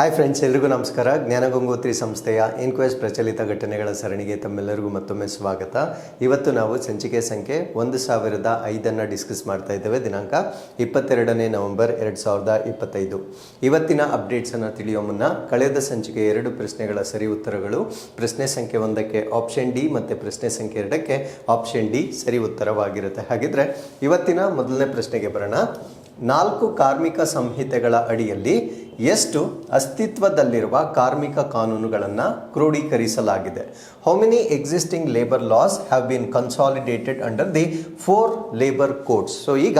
Hi friends ಎಲ್ರಿಗೂ ನಮಸ್ಕಾರ. ಜ್ಞಾನಗಂಗೋತ್ರಿ ಸಂಸ್ಥೆಯ ಇನ್ಕ್ವೆಸ್ಟ್ ಪ್ರಚಲಿತ ಘಟನೆಗಳ ಸರಣಿಗೆ ತಮ್ಮೆಲ್ಲರಿಗೂ ಮತ್ತೊಮ್ಮೆ ಸ್ವಾಗತ. ಇವತ್ತು ನಾವು ಸಂಚಿಕೆ ಸಂಖ್ಯೆ ಒಂದು ಸಾವಿರದ ಐದನ್ನು ಡಿಸ್ಕಸ್ ಮಾಡ್ತಾ ಇದ್ದೇವೆ. ದಿನಾಂಕ ಇಪ್ಪತ್ತೆರಡನೇ ನವೆಂಬರ್ ಎರಡು ಸಾವಿರದ ಇಪ್ಪತ್ತೈದು. ಇವತ್ತಿನ ಅಪ್ಡೇಟ್ಸನ್ನು ತಿಳಿಯೋ ಮುನ್ನ ಕಳೆದ ಸಂಚಿಕೆ ಎರಡು ಪ್ರಶ್ನೆಗಳ ಸರಿ ಉತ್ತರಗಳು. ಪ್ರಶ್ನೆ ಸಂಖ್ಯೆ ಒಂದಕ್ಕೆ ಆಪ್ಷನ್ ಡಿ ಮತ್ತು ಪ್ರಶ್ನೆ ಸಂಖ್ಯೆ ಎರಡಕ್ಕೆ ಆಪ್ಷನ್ ಡಿ ಸರಿ ಉತ್ತರವಾಗಿರುತ್ತೆ. ಹಾಗಿದ್ರೆ ಇವತ್ತಿನ ಮೊದಲನೇ ಪ್ರಶ್ನೆಗೆ ಬರೋಣ. ನಾಲ್ಕು ಕಾರ್ಮಿಕ ಸಂಹಿತೆಗಳ ಅಡಿಯಲ್ಲಿ ಎಷ್ಟು ಅಸ್ತಿತ್ವದಲ್ಲಿರುವ ಕಾರ್ಮಿಕ ಕಾನೂನುಗಳನ್ನು ಕ್ರೋಢೀಕರಿಸಲಾಗಿದೆ how many existing labour laws have been consolidated under the four labour codes so ಈಗ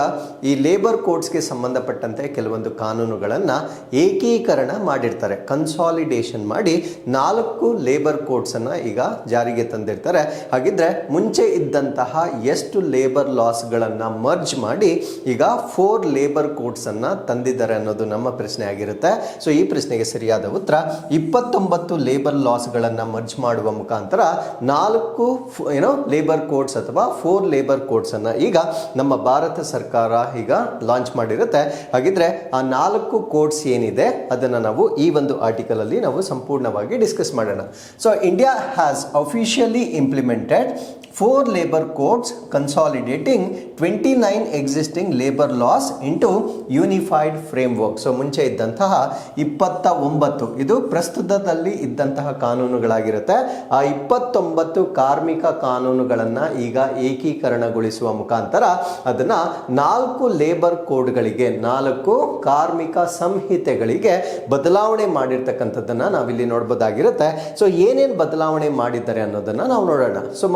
ಈ ಲೇಬರ್ ಕೋಡ್ಸ್ಗೆ ಸಂಬಂಧಪಟ್ಟಂತೆ ಕೆಲವೊಂದು ಕಾನೂನುಗಳನ್ನು ಏಕೀಕರಣ ಮಾಡಿರ್ತಾರೆ. ಕನ್ಸಾಲಿಡೇಷನ್ ಮಾಡಿ ನಾಲ್ಕು ಲೇಬರ್ ಕೋಡ್ಸನ್ನು ಈಗ ಜಾರಿಗೆ ತಂದಿರ್ತಾರೆ. ಹಾಗಿದ್ರೆ ಮುಂಚೆ ಇದ್ದಂತಹ ಎಷ್ಟು ಲೇಬರ್ ಲಾಸ್ಗಳನ್ನು ಮರ್ಜ್ ಮಾಡಿ ಈಗ ಫೋರ್ ಲೇಬರ್ ಕೋಡ್ಸನ್ನು ತಂದಿದ್ದಾರೆ ಅನ್ನೋದು ನಮ್ಮ ಪ್ರಶ್ನೆ ಆಗಿರುತ್ತೆ. ಸೊ ಈ ಪ್ರಶ್ನೆಗೆ ಸರಿಯಾದ ಉತ್ತರ ಇಪ್ಪತ್ತೊಂಬತ್ತು ಲೇಬರ್ ಲಾಸ್ಗಳನ್ನು ಮರ್ಜ್ ಮಾಡುವ ಮುಖಾಂತರ ನಾಲ್ಕು ಫ್- ಏನೋ ಲೇಬರ್ ಕೋಡ್ಸ್ ಅಥವಾ ಫೋರ್ ಲೇಬರ್ ಕೋಡ್ಸನ್ನು ಈಗ ನಮ್ಮ ಭಾರತ ಸರ್ಕಾರ ಈಗ ಲಾಂಚ್ ಮಾಡಿರುತ್ತೆ. ಹಾಗಿದ್ರೆ ಆ ನಾಲ್ಕು ಕೋಡ್ಸ್ ಏನಿದೆ ಅದನ್ನು ನಾವು ಈ ಒಂದು ಆರ್ಟಿಕಲಲ್ಲಿ ನಾವು ಸಂಪೂರ್ಣವಾಗಿ ಡಿಸ್ಕಸ್ ಮಾಡೋಣ. So India has officially implemented four labor consolidating twenty nine existing labour laws into unified framework so ಮುಂಚೆ ಇದ್ದಂತಹ ಇಪ್ಪತ್ತ ಒಂಬತ್ತು ಇದು ಪ್ರಸ್ತುತದಲ್ಲಿ ಇದ್ದಂತಹ ಕಾನೂನುಗಳಾಗಿರುತ್ತೆ. ಆ ಇಪ್ಪತ್ತೊಂಬತ್ತು ಕಾರ್ಮಿಕ ಕಾನೂನುಗಳನ್ನು ಈಗ ಏಕೀಕರಣಗೊಳಿಸುವ ಮುಖಾಂತರ ಅದನ್ನು ನಾಲ್ಕು ಲೇಬರ್ ಕೋಡ್ಗಳಿಗೆ ನಾಲ್ಕು ಕಾರ್ಮಿಕ ಸಂಹಿತೆಗಳಿಗೆ ಬದಲಾವಣೆ ಮಾಡಿರ್ತಕ್ಕಂಥದ್ದನ್ನು ನಾವಿಲ್ಲಿ ನೋಡ್ಬೋದಾಗಿರುತ್ತೆ. ಸೊ ಏನೇನು ಬದಲಾವಣೆ ಮಾಡಿದ್ದಾರೆ ಅನ್ನೋದನ್ನು ನಾವು ನೋಡೋಣ. ಸೊ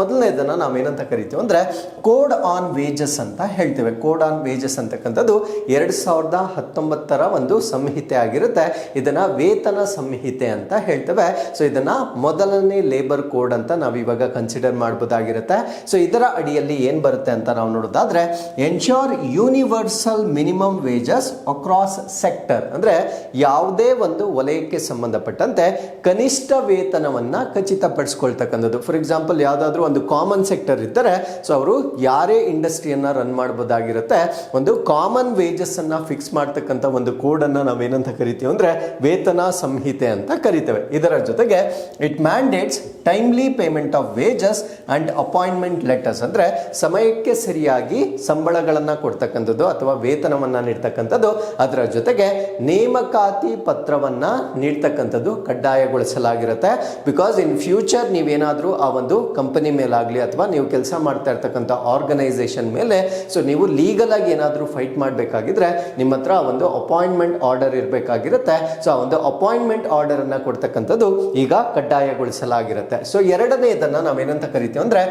ಮೊದಲನೇದನ್ನ ನಾವೇನಂತ ಕರಿತೀವಿ ಅಂದ್ರೆ ಕೋಡ್ ಆನ್ ವೇಜಸ್ ಅಂತ ಹೇಳ್ತೇವೆ. ಕೋಡ್ ಆನ್ ವೇಜಸ್ ಅಂತಕ್ಕಂಥದ್ದು ಎರಡ್ ಸಾವಿರದ ಹತ್ತೊಂಬತ್ತರ ಒಂದು ಸಂಹಿತೆ ಆಗಿರುತ್ತೆ. ಇದನ್ನ ವೇತನ ಸಂಹಿತೆ ಅಂತ ಹೇಳ್ತೇವೆ. ಸೊ ಇದನ್ನ ಮೊದಲನೇ ಲೇಬರ್ ಕೋಡ್ ಅಂತ ನಾವು ಇವಾಗ ಕನ್ಸಿಡರ್ ಮಾಡಬಹುದಾಗಿರುತ್ತೆ ಸೊ ಇದರ ಅಡಿಯಲ್ಲಿ ಏನ್ ಬರುತ್ತೆ ಅಂತ ನಾವು ನೋಡೋದಾದ್ರೆ ensure universal minimum wages across sector ಅಂದ್ರೆ ಯಾವುದೇ ಒಂದು ವಲಯಕ್ಕೆ ಸಂಬಂಧಪಟ್ಟಂತೆ ಕನಿಷ್ಠ ವೇತನವನ್ನ ಖಚಿತಪಡಿಸ್ಕೊಳ್ತಕ್ಕಂಥದ್ದು. ಫಾರ್ ಎಕ್ಸಾಂಪಲ್ ಯಾವುದಾದ್ರೂ ಒಂದು ಕಾಮನ್ ಸೆಕ್ಟರ್ ಇದ್ದರೆ ಸೊ ಅವರು ಯಾರೇ ಇಂಡಸ್ಟ್ರಿಯನ್ನ ರನ್ ಮಾಡಬಹುದಾಗಿರುತ್ತೆ ಒಂದು ಕಾಮನ್ ವೇಜಸ್ ಅನ್ನ ಫಿಕ್ಸ್ ಮಾಡ್ತಕ್ಕಂಥ ಒಂದು ಕೋಡ್ ಅನ್ನ ನಾವೇನಂತ ಕರಿತೀವಿ ಅಂದ್ರೆ ವೇತನ ಸಂಹಿತೆ ಅಂತ ಕರಿತೇವೆ. ಇದರ ಜೊತೆಗೆ it mandates timely payment of wages and appointment letters ಅಂದ್ರೆ ಸಮಯಕ್ಕೆ ಸರಿಯಾಗಿ ಸಂಬಳಗಳನ್ನು ಕೊಡ್ತಕ್ಕಂಥದ್ದು ಅಥವಾ ವೇತನವನ್ನು ನೀಡ್ತಕ್ಕಂಥದ್ದು. ಅದರ ಜೊತೆಗೆ ನೇಮಕಾತಿ ಪತ್ರವನ್ನ ನೀಡ್ತಕ್ಕಂಥದ್ದು ಕಡ್ಡಾಯಗೊಳಿಸಲಾಗಿರುತ್ತೆ. ಬಿಕಾಸ್ ಇನ್ ಫ್ಯೂಚರ್ ನೀವೇನಾದರೂ ಆ ಒಂದು ಕಂಪನಿ ಮೇಲಾಗಲಿ ಅಥವಾ ನೀವು ಕೆಲಸ ಮಾಡ್ತಾ ಇರ್ತಕ್ಕಂಥ ಆರ್ಗನೈಸೇಷನ್ ಮೇಲೆ ಸೊ ನೀವು ಲೀಗಲ್ ಆಗಿ ಏನಾದರೂ ಫೈಟ್ ಮಾಡಬೇಕಾಗಿದ್ರೆ ನಿಮ್ಮ ಹತ್ರ ಒಂದು ಅಪಾಯಿಂಟ್ಮೆಂಟ್ ಆರ್ಡರ್ ಇರಬೇಕಾಗಿರುತ್ತೆ. ಸೊ ಆ ಒಂದು ಅಪಾಯಿಂಟ್ಮೆಂಟ್ ಆರ್ಡರ್ ಅನ್ನ ಕೊಡ್ತಕ್ಕಂಥದ್ದು ಈಗ ಕಡ್ಡಾಯಗೊಳಿಸಲಾಗಿರುತ್ತೆ. ಸೊ ಎರಡನೇದನ್ನು ನಾವೇನಂತ ಕರಿತೀವಿ ಅಂದ್ರೆ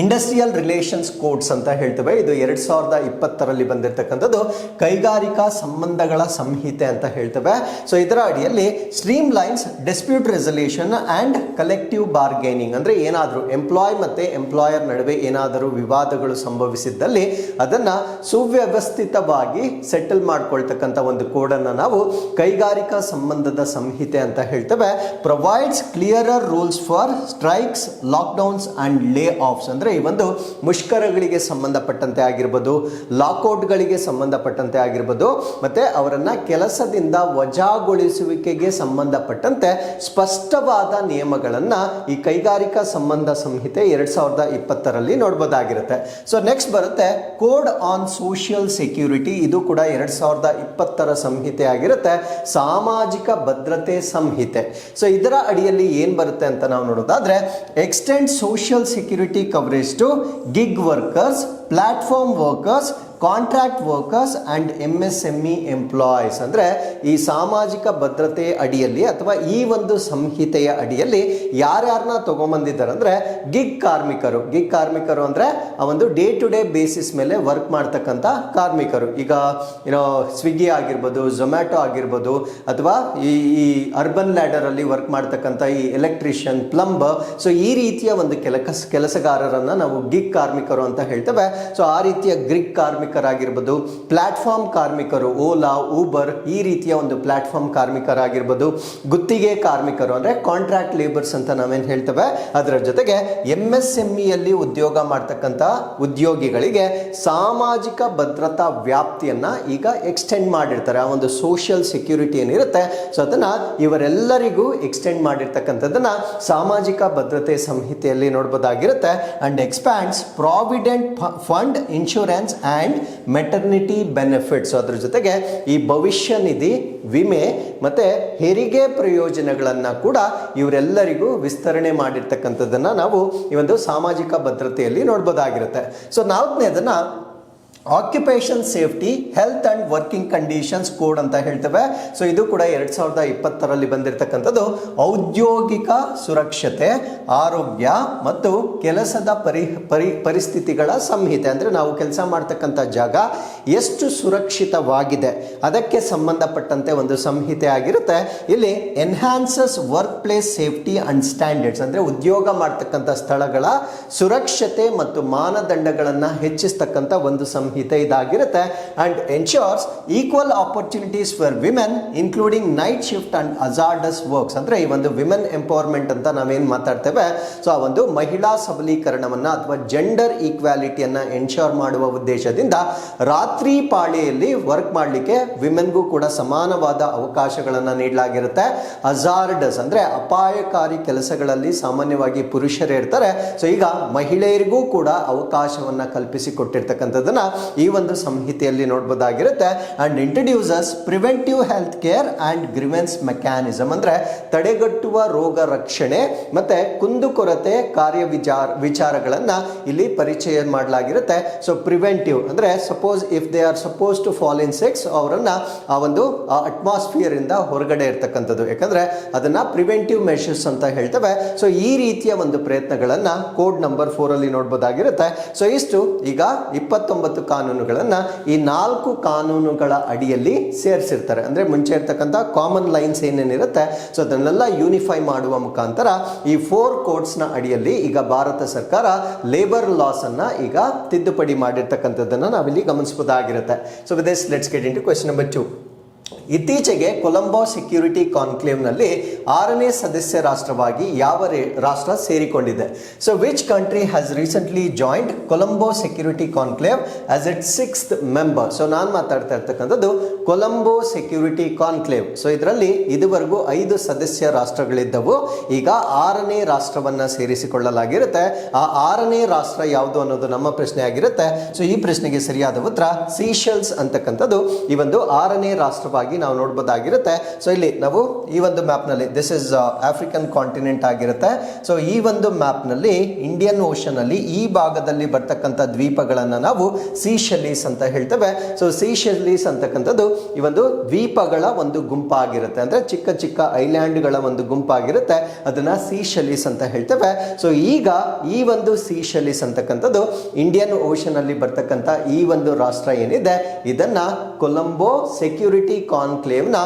ಇಂಡಸ್ಟ್ರಿಯಲ್ ರಿಲೇಷನ್ಸ್ ಕೋಡ್ಸ್ ಅಂತ ಹೇಳ್ತೇವೆ. ಇದು ಎರಡು ಸಾವಿರದ ಇಪ್ಪತ್ತರಲ್ಲಿ ಬಂದಿರತಕ್ಕಂಥದ್ದು. ಕೈಗಾರಿಕಾ ಸಂಬಂಧಗಳ ಸಂಹಿತೆ ಅಂತ ಹೇಳ್ತೇವೆ. ಸೊ ಇದರ ಅಡಿಯಲ್ಲಿ stream lines dispute resolution and collective bargaining ಅಂದರೆ ಏನಾದರೂ ಎಂಪ್ಲಾಯ್ ಮತ್ತು ಎಂಪ್ಲಾಯರ್ ನಡುವೆ ಏನಾದರೂ ವಿವಾದಗಳು ಸಂಭವಿಸಿದ್ದಲ್ಲಿ ಅದನ್ನು ಸುವ್ಯವಸ್ಥಿತವಾಗಿ ಸೆಟಲ್ ಮಾಡ್ಕೊಳ್ತಕ್ಕಂಥ ಒಂದು ಕೋಡನ್ನು ನಾವು ಕೈಗಾರಿಕಾ ಸಂಬಂಧದ ಸಂಹಿತೆ ಅಂತ ಹೇಳ್ತೇವೆ. Provides clearer rules for strikes lockdowns and layoffs ಅಂದ್ರೆ ಈ ಒಂದು ಮುಷ್ಕರಗಳಿಗೆ ಸಂಬಂಧಪಟ್ಟಂತೆ ಆಗಿರ್ಬೋದು ಲಾಕೌಟ್ಗಳಿಗೆ ಸಂಬಂಧಪಟ್ಟಂತೆ ಆಗಿರ್ಬೋದು, ಮತ್ತೆ ಅವರನ್ನು ಕೆಲಸದಿಂದ ವಜಾಗೊಳಿಸುವಿಕೆಗೆ ಸಂಬಂಧಪಟ್ಟಂತೆ ಸ್ಪಷ್ಟವಾದ ನಿಯಮಗಳನ್ನು ಈ ಕೈಗಾರಿಕಾ ಸಂಬಂಧ ಸಂಹಿತೆ ಎರಡು ಸಾವಿರದ ಇಪ್ಪತ್ತರಲ್ಲಿ ನೋಡ್ಬೋದಾಗಿರುತ್ತೆ. ಸೊ ನೆಕ್ಸ್ಟ್ ಬರುತ್ತೆ, ಕೋಡ್ ಆನ್ ಸೋಷಿಯಲ್ ಸೆಕ್ಯೂರಿಟಿ. ಇದು ಕೂಡ ಎರಡು ಸಾವಿರದ ಇಪ್ಪತ್ತರ ಸಂಹಿತೆ ಆಗಿರುತ್ತೆ, ಸಾಮಾಜಿಕ ಭದ್ರತೆ ಸಂಹಿತೆ. ಸೊ ಇದರ ಅಡಿಯಲ್ಲಿ ಏನು ಬರುತ್ತೆ ಅಂತ ನಾವು ನೋಡೋದಾದ್ರೆ extend social security coverage to gig workers platform workers contract workers and M S ME employees ಅಂದರೆ ಈ ಸಾಮಾಜಿಕ ಭದ್ರತೆ ಅಡಿಯಲ್ಲಿ ಅಥವಾ ಈ ಒಂದು ಸಂಹಿತೆಯ ಅಡಿಯಲ್ಲಿ ಯಾರ್ಯಾರನ್ನ ತೊಗೊಂಬಂದಿದ್ದಾರೆ ಅಂದರೆ ಗಿಗ್ ಕಾರ್ಮಿಕರು. ಗಿಗ್ ಕಾರ್ಮಿಕರು ಅಂದರೆ ಆ ಒಂದು ಡೇ ಟು ಡೇ ಬೇಸಿಸ್ ಮೇಲೆ ವರ್ಕ್ ಮಾಡ್ತಕ್ಕಂಥ ಕಾರ್ಮಿಕರು. ಈಗ ಏನೋ ಸ್ವಿಗ್ಗಿ ಆಗಿರ್ಬೋದು ಝೊಮ್ಯಾಟೊ ಆಗಿರ್ಬೋದು, ಅಥವಾ ಈ ಈ ಅರ್ಬನ್ ಲ್ಯಾಡರಲ್ಲಿ ವರ್ಕ್ ಮಾಡ್ತಕ್ಕಂಥ ಈ ಎಲೆಕ್ಟ್ರಿಷಿಯನ್ ಪ್ಲಂಬರ್ ಸೊ ಈ ರೀತಿಯ ಒಂದು ಕೆಲಸ ಕೆಲಸಗಾರರನ್ನು ನಾವು ಗಿಗ್ ಕಾರ್ಮಿಕರು ಅಂತ ಹೇಳ್ತೇವೆ. ಸೊ ಆ ರೀತಿಯ ಗ್ರಿಕ್ ಕಾರ್ಮಿಕರಾಗಿರ್ಬೋದು ಪ್ಲಾಟ್ಫಾರ್ಮ್ ಕಾರ್ಮಿಕರು ಓಲಾ ಊಬರ್ ಈ ರೀತಿಯ ಒಂದು ಪ್ಲಾಟ್ಫಾರ್ಮ್ ಕಾರ್ಮಿಕರಾಗಿರ್ಬೋದು, ಗುತ್ತಿಗೆ ಕಾರ್ಮಿಕರು, ಅಂದರೆ ಕಾಂಟ್ರಾಕ್ಟ್ ಲೇಬರ್ಸ್ ಅಂತ ನಾವೇನು ಹೇಳ್ತೇವೆ, ಅದರ ಜೊತೆಗೆ ಎಂ ಎಸ್ ಎಂ ಇಯಲ್ಲಿ ಉದ್ಯೋಗ ಮಾಡ್ತಕ್ಕಂಥ ಉದ್ಯೋಗಿಗಳಿಗೆ ಸಾಮಾಜಿಕ ಭದ್ರತಾ ವ್ಯಾಪ್ತಿಯನ್ನು ಈಗ ಎಕ್ಸ್ಟೆಂಡ್ ಮಾಡಿರ್ತಾರೆ. ಆ ಒಂದು ಸೋಷಿಯಲ್ ಸೆಕ್ಯೂರಿಟಿ ಏನಿರುತ್ತೆ ಸೊ ಅದನ್ನು ಇವರೆಲ್ಲರಿಗೂ ಎಕ್ಸ್ಟೆಂಡ್ ಮಾಡಿರ್ತಕ್ಕಂಥದ್ದನ್ನು ಸಾಮಾಜಿಕ ಭದ್ರತೆ ಸಂಹಿತೆಯಲ್ಲಿ ನೋಡ್ಬೋದಾಗಿರುತ್ತೆ. And expands provident fund insurance and maternity benefits ಅದ್ರ ಜೊತೆಗೆ ಈ ಭವಿಷ್ಯ ನಿಧಿ, ವಿಮೆ ಮತ್ತು ಹೆರಿಗೆ ಪ್ರಯೋಜನಗಳನ್ನು ಕೂಡ ಇವರೆಲ್ಲರಿಗೂ ವಿಸ್ತರಣೆ ಮಾಡಿರ್ತಕ್ಕಂಥದ್ದನ್ನು ನಾವು ಈ ಒಂದು ಸಾಮಾಜಿಕ ಭದ್ರತೆಯಲ್ಲಿ ನೋಡ್ಬೋದಾಗಿರುತ್ತೆ. So ನಾಲ್ಕನೇದನ್ನ occupation safety health and working conditions code ಅಂತ ಹೇಳ್ತೇವೆ. ಸೊ ಇದು ಕೂಡ ಎರಡು ಸಾವಿರದ ಇಪ್ಪತ್ತರಲ್ಲಿ ಬಂದಿರತಕ್ಕಂಥದ್ದು. ಔದ್ಯೋಗಿಕ ಸುರಕ್ಷತೆ, ಆರೋಗ್ಯ ಮತ್ತು ಕೆಲಸದ ಪರಿ ಪರಿ, ಪರಿಸ್ಥಿತಿಗಳ ಸಂಹಿತೆ. ಅಂದರೆ ನಾವು ಕೆಲಸ ಮಾಡ್ತಕ್ಕಂಥ ಜಾಗ ಎಷ್ಟು ಸುರಕ್ಷಿತವಾಗಿದೆ. ಅದಕ್ಕೆ ಸಂಬಂಧಪಟ್ಟಂತೆ ಒಂದು ಸಂಹಿತೆ ಆಗಿರುತ್ತೆ. ಇಲ್ಲಿ enhances work place safety and standards ಅಂದರೆ ಉದ್ಯೋಗ ಮಾಡ್ತಕ್ಕಂಥ ಸ್ಥಳಗಳ ಸುರಕ್ಷತೆ ಮತ್ತು ಮಾನದಂಡಗಳನ್ನು ಹೆಚ್ಚಿಸ್ತಕ್ಕಂಥ ಒಂದು ಸಂಹಿತೆ. ಇದಾಗಿರುತ್ತೆ. And ensures equal opportunities for women including night shift and hazardous works ಅಂದರೆ ಈ ಒಂದು ವಿಮೆನ್ ಎಂಪವರ್ಮೆಂಟ್ ಅಂತ ನಾವೇನು ಮಾತಾಡ್ತೇವೆ? ಸೊ ಆ ಒಂದು ಮಹಿಳಾ ಸಬಲೀಕರಣವನ್ನು ಅಥವಾ ಜೆಂಡರ್ ಈಕ್ವಾಲಿಟಿಯನ್ನು ಎನ್ಶೋರ್ ಮಾಡುವ ಉದ್ದೇಶದಿಂದ ರಾತ್ರಿ ಪಾಳಿಯಲ್ಲಿ ವರ್ಕ್ ಮಾಡಲಿಕ್ಕೆ ವಿಮೆನ್ಗೂ ಕೂಡ ಸಮಾನವಾದ ಅವಕಾಶಗಳನ್ನು ನೀಡಲಾಗಿರುತ್ತೆ. ಅಜಾರ್ಡಸ್ ಅಂದರೆ ಅಪಾಯಕಾರಿ ಕೆಲಸಗಳಲ್ಲಿ ಸಾಮಾನ್ಯವಾಗಿ ಪುರುಷರೇ ಇರ್ತಾರೆ. ಸೊ ಈಗ ಮಹಿಳೆಯರಿಗೂ ಕೂಡ ಅವಕಾಶವನ್ನು ಕಲ್ಪಿಸಿಕೊಟ್ಟಿರ್ತಕ್ಕಂಥದ್ದನ್ನ ಈ ಒಂದು ಸಂಹಿತೆಯಲ್ಲಿ ನೋಡ್ಬೋದಾಗಿರುತ್ತೆ. And introduces preventive health care and grievance mechanism ಅಂದರೆ ತಡೆಗಟ್ಟುವ ರೋಗ ರಕ್ಷಣೆ ಮತ್ತು ಕುಂದುಕೊರತೆ ಕಾರ್ಯ ವಿಚಾರ, ವಿಚಾರಗಳನ್ನು ಇಲ್ಲಿ ಪರಿಚಯ ಮಾಡಲಾಗಿರುತ್ತೆ. ಸೊ ಪ್ರಿವೆಂಟಿವ್ ಅಂದರೆ suppose if they are suppose to fall in sex ಅವರನ್ನ ಆ ಒಂದು ಅಟ್ಮಾಸ್ಫಿಯರಿಂದ ಹೊರಗಡೆ ಇರ್ತಕ್ಕಂಥದ್ದು. ಯಾಕಂದರೆ ಅದನ್ನು ಪ್ರಿವೆಂಟಿವ್ ಮೆಷರ್ಸ್ ಅಂತ ಹೇಳ್ತವೆ. ಸೊ ಈ ರೀತಿಯ ಒಂದು ಪ್ರಯತ್ನಗಳನ್ನ ಕೋಡ್ ನಂಬರ್ ಫೋರಲ್ಲಿ ನೋಡ್ಬೋದಾಗಿರುತ್ತೆ. ಸೊ ಇಷ್ಟು. ಈಗ ಇಪ್ಪತ್ತೊಂಬತ್ತು ಕಾನೂನುಗಳನ್ನ ಈ ನಾಲ್ಕು ಕಾನೂನುಗಳ ಅಡಿಯಲ್ಲಿ ಸೇರಿಸಿರ್ತಾರೆ. ಅಂದರೆ ಮುಂಚೆ ಇರ್ತಕ್ಕಂಥ ಕಾಮನ್ ಲೈನ್ಸ್ ಏನೇನಿರುತ್ತೆ ಸೊ ಅದನ್ನೆಲ್ಲ ಯೂನಿಫೈ ಮಾಡುವ ಮುಖಾಂತರ ಈ ಫೋರ್ ಕೋರ್ಟ್ಸ್ನ ಅಡಿಯಲ್ಲಿ ಈಗ ಭಾರತ ಸರ್ಕಾರ ಲೇಬರ್ ಲಾಸ್ ಅನ್ನ ಈಗ ತಿದ್ದುಪಡಿ ಮಾಡಿರ್ತಕ್ಕಂಥದ್ದನ್ನು ನಾವಿಲ್ಲಿ ಗಮನಿಸಬಹುದಾಗಿರುತ್ತೆ so with this let's get into question number two ಇತ್ತೀಚೆಗೆ ಕೊಲಂಬೋ ಸೆಕ್ಯೂರಿಟಿ ಕಾನ್ಕ್ಲೇವ್ನಲ್ಲಿ ಆರನೇ ಸದಸ್ಯ ರಾಷ್ಟ್ರವಾಗಿ ಯಾವ ರಾಷ್ಟ್ರ ಸೇರಿಕೊಂಡಿದೆ? So which country has recently joined Colombo security conclave as it sixth member so ನಾನು ಮಾತಾಡ್ತಾ ಇರ್ತಕ್ಕಂಥದ್ದು ಕೊಲಂಬೋ ಸೆಕ್ಯೂರಿಟಿ ಕಾನ್ಕ್ಲೇವ್. ಸೊ ಇದರಲ್ಲಿ ಇದುವರೆಗೂ ಐದು ಸದಸ್ಯ ರಾಷ್ಟ್ರಗಳಿದ್ದವು. ಈಗ ಆರನೇ ರಾಷ್ಟ್ರವನ್ನ ಸೇರಿಸಿಕೊಳ್ಳಲಾಗಿರುತ್ತೆ. ಆ ಆರನೇ ರಾಷ್ಟ್ರ ಯಾವುದು ಅನ್ನೋದು ನಮ್ಮ ಪ್ರಶ್ನೆ ಆಗಿರುತ್ತೆ. ಸೊ ಈ ಪ್ರಶ್ನೆಗೆ ಸರಿಯಾದ ಉತ್ತರ ಸೀಶಲ್ಸ್ ಅಂತಕ್ಕಂಥದ್ದು. ಈ ಒಂದು ಆರನೇ ರಾಷ್ಟ್ರವಾಗಿ ನಾವು ನೋಡ್ಬೋದಾಗಿರುತ್ತೆ. ಸೊ ಇಲ್ಲಿ ನಾವು ಈ ಒಂದು ಮ್ಯಾಪ್ನಲ್ಲಿ ದಿಸ್ ಇಸ್ ಆಫ್ರಿಕನ್ ಕಾಂಟಿನೆಂಟ್ ಆಗಿರುತ್ತೆ. ಸೊ ಈ ಒಂದು ಮ್ಯಾಪ್ನಲ್ಲಿ ಇಂಡಿಯನ್ ಓಷನ್ ಅಲ್ಲಿ ಈ ಭಾಗದಲ್ಲಿ ಬರ್ತಕ್ಕಂಥ ದ್ವೀಪಗಳನ್ನು ನಾವು ಸೀಶಲೀಸ್ ಅಂತ ಹೇಳ್ತೇವೆ. ಸೊ ಸೀಶಲೀಸ್ ಅಂತಕ್ಕಂಥದ್ದು ಈ ಒಂದು ದ್ವೀಪಗಳ ಒಂದು ಗುಂಪಾಗಿರುತ್ತೆ. ಅಂದರೆ ಚಿಕ್ಕ ಚಿಕ್ಕ ಐಲ್ಯಾಂಡ್ಗಳ ಒಂದು ಗುಂಪಾಗಿರುತ್ತೆ. ಅದನ್ನು ಸೀಶಲೀಸ್ ಅಂತ ಹೇಳ್ತೇವೆ. ಸೊ ಈಗ ಈ ಒಂದು ಸೀಶಲೀಸ್ ಅಂತಕ್ಕಂಥದ್ದು ಇಂಡಿಯನ್ ಓಷನ್ ಬರ್ತಕ್ಕಂಥ ಈ ಒಂದು ರಾಷ್ಟ್ರ ಏನಿದೆ? ಇದನ್ನ ಕೊಲಂಬೋ ಸೆಕ್ಯೂರಿಟಿ ಕಾನ್ಕ್ಲೇವ್ನ